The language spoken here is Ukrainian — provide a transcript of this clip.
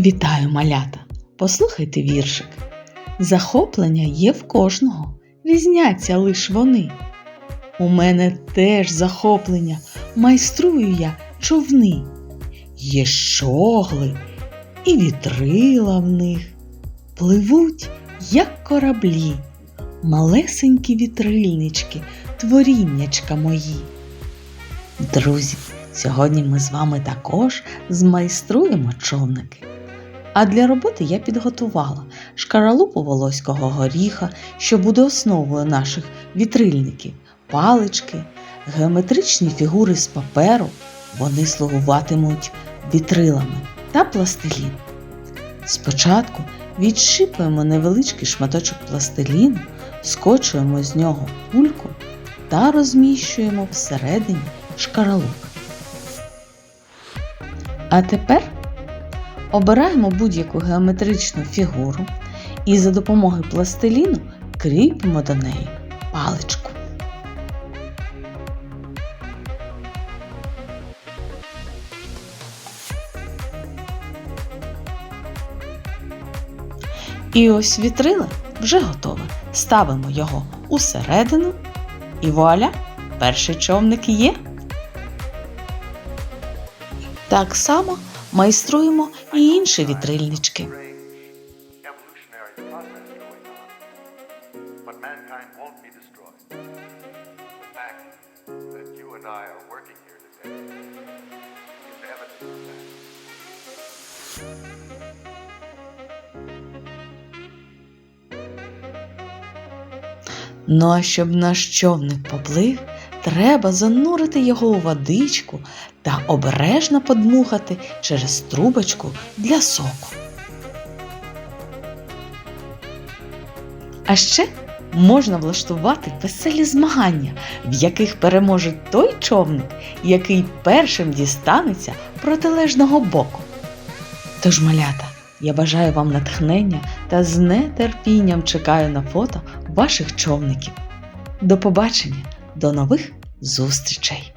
Вітаю, малята! Послухайте віршик. Захоплення є в кожного, різняться лиш вони. У мене теж захоплення, майструю я човни. Є щогли і вітрила в них. Пливуть, як кораблі, малесенькі вітрильнички, творіннячка мої. Друзі, сьогодні ми з вами також змайструємо човники. А для роботи я підготувала шкаралупу волоського горіха, що буде основою наших вітрильників, палички, геометричні фігури з паперу, вони слугуватимуть вітрилами та пластилін. Спочатку відшипуємо невеличкий шматочок пластиліну, скочуємо з нього кульку та розміщуємо всередині шкаралупи. А тепер обираємо будь-яку геометричну фігуру і за допомогою пластиліну кріпимо до неї паличку. І ось вітрила вже готове. Ставимо його усередину і вуаля, перший човник є. Так само майструємо і інші вітрильнички. Ну а щоб наш човник поплив, треба занурити його у водичку та обережно подмухати через трубочку для соку. А ще можна влаштувати веселі змагання, в яких переможе той човник, який першим дістанеться протилежного боку. Тож, малята, я бажаю вам натхнення та з нетерпінням чекаю на фото ваших човників. До побачення, до нових зустрічей!